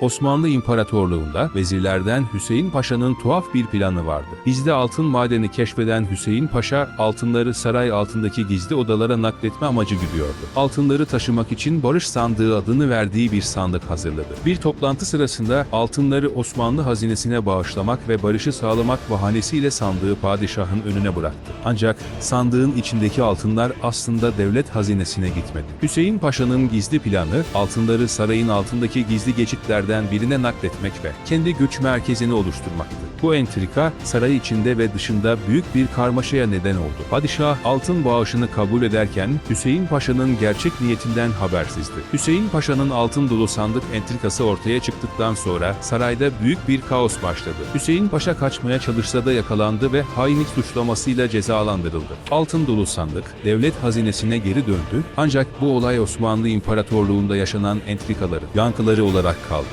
Osmanlı İmparatorluğu'nda vezirlerden Hüseyin Paşa'nın tuhaf bir planı vardı. Gizli altın madeni keşfeden Hüseyin Paşa, altınları saray altındaki gizli odalara nakletme amacı güdüyordu. Altınları taşımak için barış sandığı adını verdiği bir sandık hazırladı. Bir toplantı sırasında altınları Osmanlı hazinesine bağışlamak ve barışı sağlamak bahanesiyle sandığı padişahın önüne bıraktı. Ancak sandığın içindeki altınlar aslında devlet hazinesine gitmedi. Hüseyin Paşa'nın gizli planı altınları sarayın altındaki gizli geçitlerden birine nakletmek ve kendi güç merkezini oluşturmaktı. Bu entrika saray içinde ve dışında büyük bir karmaşaya neden oldu. Padişah altın bağışını kabul ederken Hüseyin Paşa'nın gerçek niyetinden habersizdi. Hüseyin Paşa'nın altın dolu sandık entrikası ortaya çıktıktan sonra sarayda büyük bir kaos başladı. Hüseyin Paşa kaçmaya çalışsa da yakalandı ve hainlik suçlamasıyla cezalandırıldı. Altın dolu sandık devlet hazinesine geri döndü ancak bu olay Osmanlı İmparatorluğu'nda yaşanan entrikaları, yankıları olarak kaldı.